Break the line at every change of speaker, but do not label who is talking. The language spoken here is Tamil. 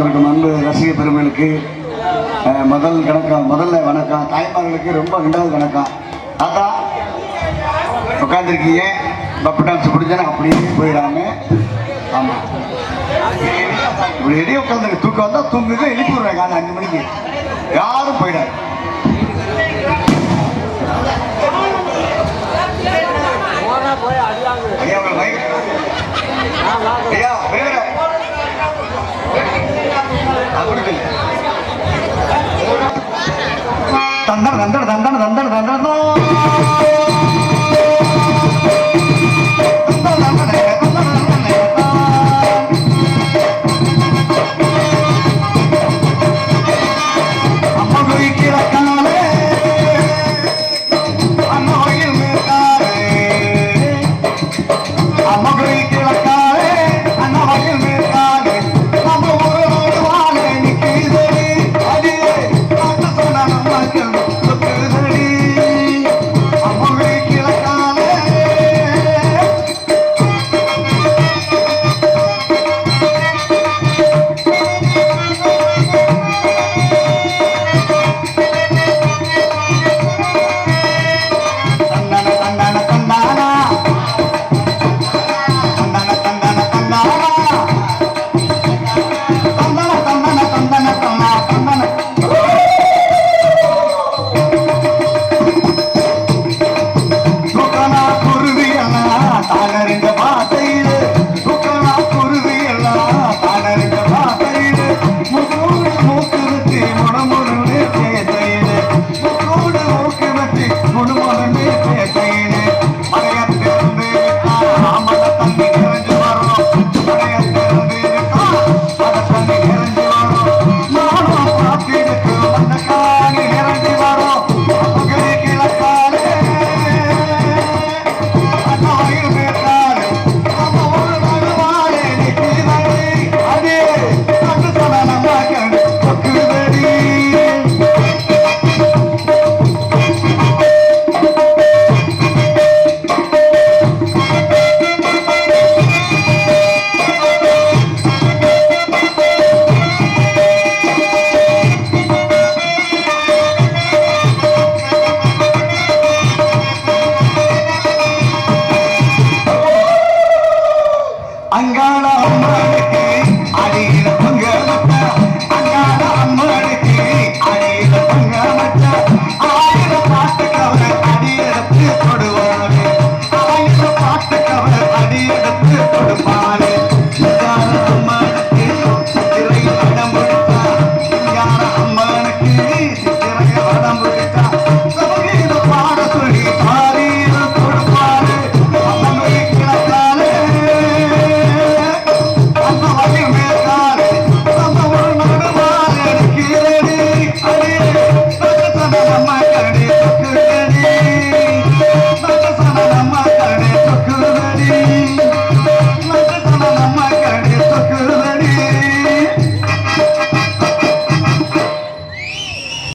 வந்திருக்கும் அன்பு ரசிக பெருமைகளுக்கு முதல் கணக்கம் முதல்ல வணக்கம் தாய்மார்களுக்கு ரொம்ப ரெண்டாவது வணக்கம் அதான் உட்காந்துருக்கீங்க பப்பு டான்ஸ் பிடிச்சா அப்படியே போயிடாம. ஆமாம் இப்படி எடியே உட்காந்துருக்கு தூக்கம் வந்தால் தூங்குது எழுப்பி விடுறேன் காலை அஞ்சு மணிக்கு. யாரும் போயிடாது. ஐயா ஐயா பெரியவரே Oh. ಹಂಗ